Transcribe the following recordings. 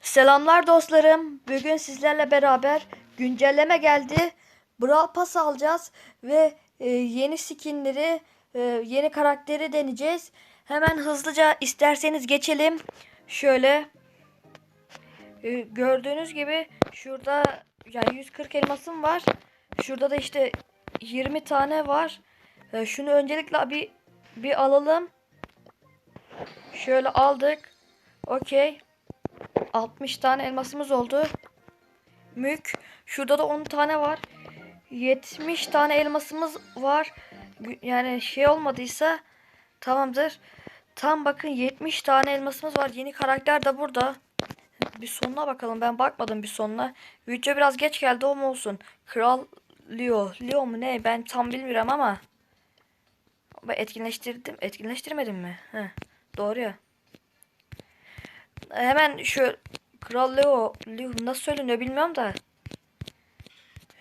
Selamlar dostlarım. Bugün sizlerle beraber güncelleme geldi. Brawl Pass alacağız ve e, yeni skinleri, e, yeni karakteri deneyeceğiz. Hemen hızlıca isterseniz geçelim. Şöyle e, gördüğünüz gibi şurada yani 140 elmasım var. Şurada da işte 20 tane var. E, şunu öncelikle bir bir alalım. Şöyle aldık. Okey. 60 tane elmasımız oldu. Mük. Şurada da 10 tane var. 70 tane elmasımız var. Yani şey olmadıysa tamamdır. Tam bakın 70 tane elmasımız var. Yeni karakter de burada. Bir sonuna bakalım. Ben bakmadım bir sonuna. Video biraz geç geldi o mu olsun. Kral Leo. Leo mu ne? Ben tam bilmiyorum ama. Etkinleştirdim. Etkinleştirmedim mi? Heh, doğru ya. Hemen şu Kral Leo, Leo nasıl söyleniyor bilmiyorum da.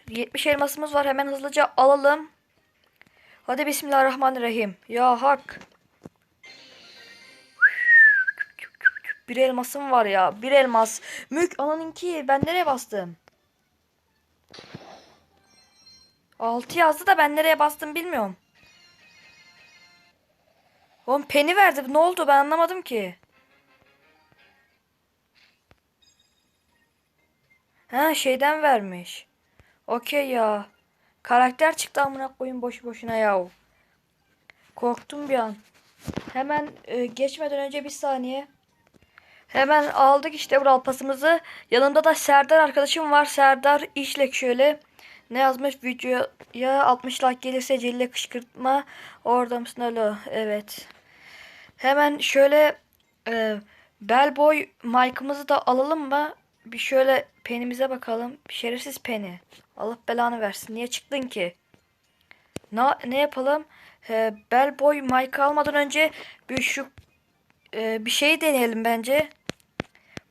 70 elmasımız var. Hemen hızlıca alalım. Hadi Bismillahirrahmanirrahim. Ya hak. Bir elmasım var ya. Bir elmas. Mük ananınki. Ben nereye bastım? 6 yazdı da ben nereye bastım bilmiyorum. Oğlum peni verdi. Ne oldu ben anlamadım ki. Ha şeyden vermiş. Okey ya. Karakter çıktı amına koyun boşu boşuna ya. Korktum bir an. Hemen e, geçmeden önce bir saniye. Hemen aldık işte Brawl pasımızı. Yanımda da Serdar arkadaşım var. Serdar işlek şöyle. Ne yazmış videoya 60 like gelirse Celil'e kışkırtma. Orada mısın alo? Evet. Hemen şöyle e, Bellboy mic'ımızı da alalım mı? Bir şöyle penimize bakalım. Şerefsiz peni. Allah belanı versin. Niye çıktın ki? Ne, ne yapalım? E, Bellboy mic'ı almadan önce bir şu e, bir şey deneyelim bence.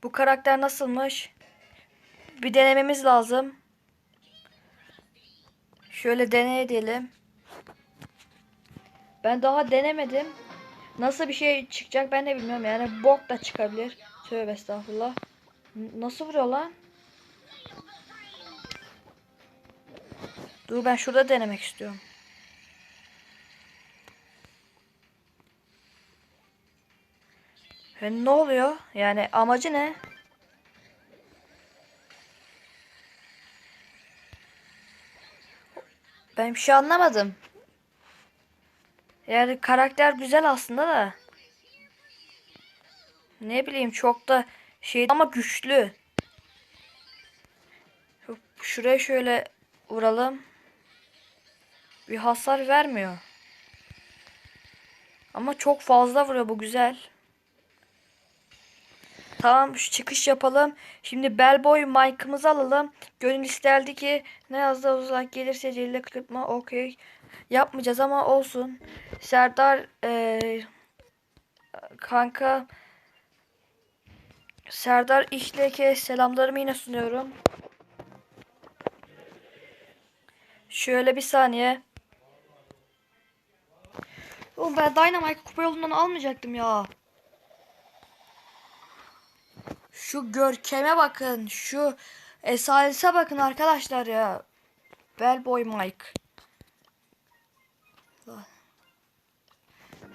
Bu karakter nasılmış? Bir denememiz lazım. Şöyle deney edelim. Ben daha denemedim. Nasıl bir şey çıkacak ben de bilmiyorum. Yani bok da çıkabilir. Tövbe estağfurullah. Nasıl vuruyor lan? Dur ben şurada denemek istiyorum. E, ne oluyor? Yani amacı ne? Ben bir şey anlamadım. Yani karakter güzel aslında da. Ne bileyim çok da şey ama güçlü. Şuraya şöyle vuralım. Bir hasar vermiyor. Ama çok fazla vuruyor bu güzel. Tamam şu çıkış yapalım. Şimdi Bellboy mic'ımızı alalım. Gönül isterdi ki ne yazdı uzak gelirse Celil'e kırpma okey. Yapmayacağız ama olsun. Serdar eee, kanka Serdar İşleke selamlarımı yine sunuyorum. Şöyle bir saniye. Oğlum ben Dynamite kupa yolundan almayacaktım ya. Şu görkeme bakın. Şu esalise bakın arkadaşlar ya. Bellboy Mike.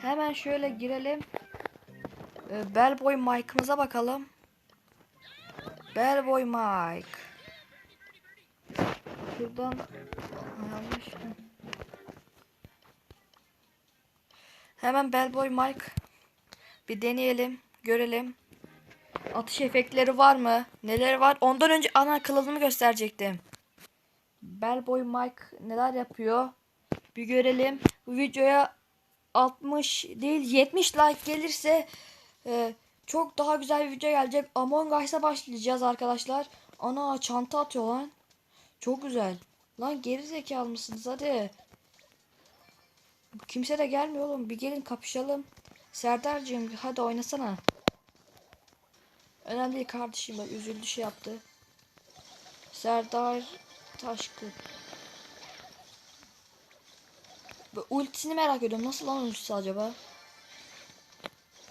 Hemen şöyle girelim. Ee, Bellboy Mike'ımıza bakalım. Bellboy Mike. Şuradan yanlış. Hemen Bellboy Mike. Bir deneyelim. Görelim. Atış efektleri var mı? Neler var? Ondan önce ana kılavuzunu gösterecektim. Bellboy Mike neler yapıyor? Bir görelim. Bu videoya 60 değil 70 like gelirse e, çok daha güzel bir video gelecek. Among Us'a başlayacağız arkadaşlar. Ana çanta atıyor lan. Çok güzel. Lan geri zekalı mısınız hadi. Kimse de gelmiyor oğlum. Bir gelin kapışalım. Serdar'cığım hadi oynasana. Önemli değil kardeşim üzüldü şey yaptı. Serdar Taşkın. Ultisini merak ediyorum. Nasıl lan ultisi acaba?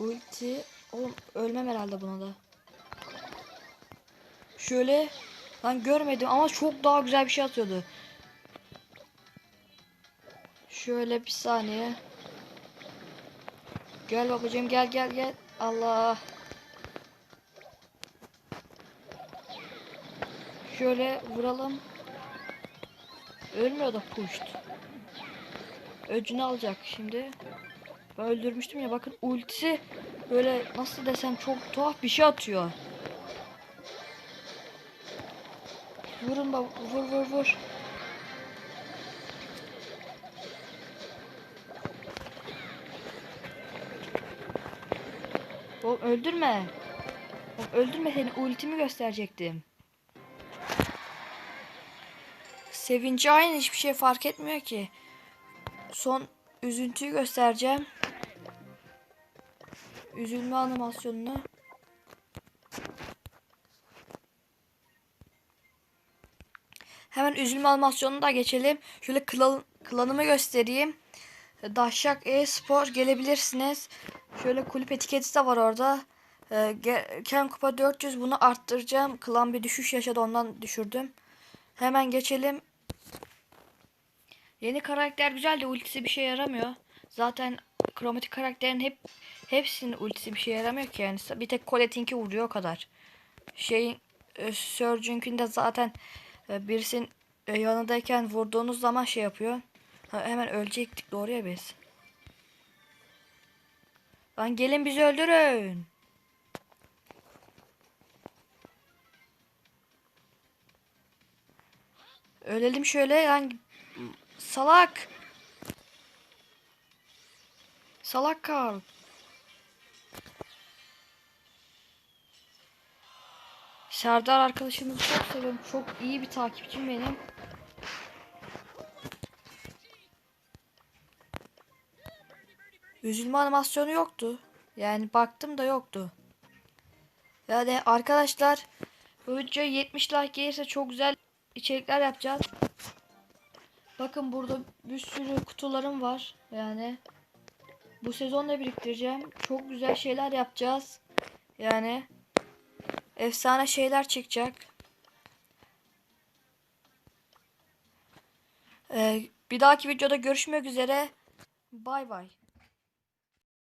Ulti. Oğlum ölmem herhalde buna da. Şöyle ben görmedim ama çok daha güzel bir şey atıyordu. Şöyle bir saniye. Gel babacığım gel gel gel. Allah. Şöyle vuralım. Ölmüyor da puşt. Öcünü alacak şimdi. Ben öldürmüştüm ya bakın ultisi böyle nasıl desem çok tuhaf bir şey atıyor. Vurun baba vur vur vur. Oğlum öldürme. Oğlum öldürme seni ultimi gösterecektim. Sevinci aynı hiçbir şey fark etmiyor ki. Son üzüntüyü göstereceğim. Üzülme animasyonunu. Hemen üzülme animasyonunu da geçelim. Şöyle klan, klanımı göstereyim. Dahşak e-spor gelebilirsiniz. Şöyle kulüp etiketi de var orada. Ee, Ken Kupa 400 bunu arttıracağım. Klan bir düşüş yaşadı ondan düşürdüm. Hemen geçelim. Yeni karakter güzel de ultisi bir şey yaramıyor. Zaten kromatik karakterin hep hepsinin ultisi bir şey yaramıyor ki yani. Bir tek Colette'inki vuruyor o kadar. Şeyin e, Surge'ünkünde zaten e, birisinin e, yanındayken vurduğunuz zaman şey yapıyor. Hemen ölecektik doğru ya biz. Lan gelin bizi öldürün. Ölelim şöyle lan salak. Salak kal. Serdar arkadaşımızı çok seviyorum. Çok iyi bir takipçim benim. Üzülme animasyonu yoktu. Yani baktım da yoktu. Yani arkadaşlar bu videoya 70 like gelirse çok güzel içerikler yapacağız. Bakın burada bir sürü kutularım var. Yani bu sezonla biriktireceğim. Çok güzel şeyler yapacağız. Yani efsane şeyler çıkacak. Ee, bir dahaki videoda görüşmek üzere. Bay bay.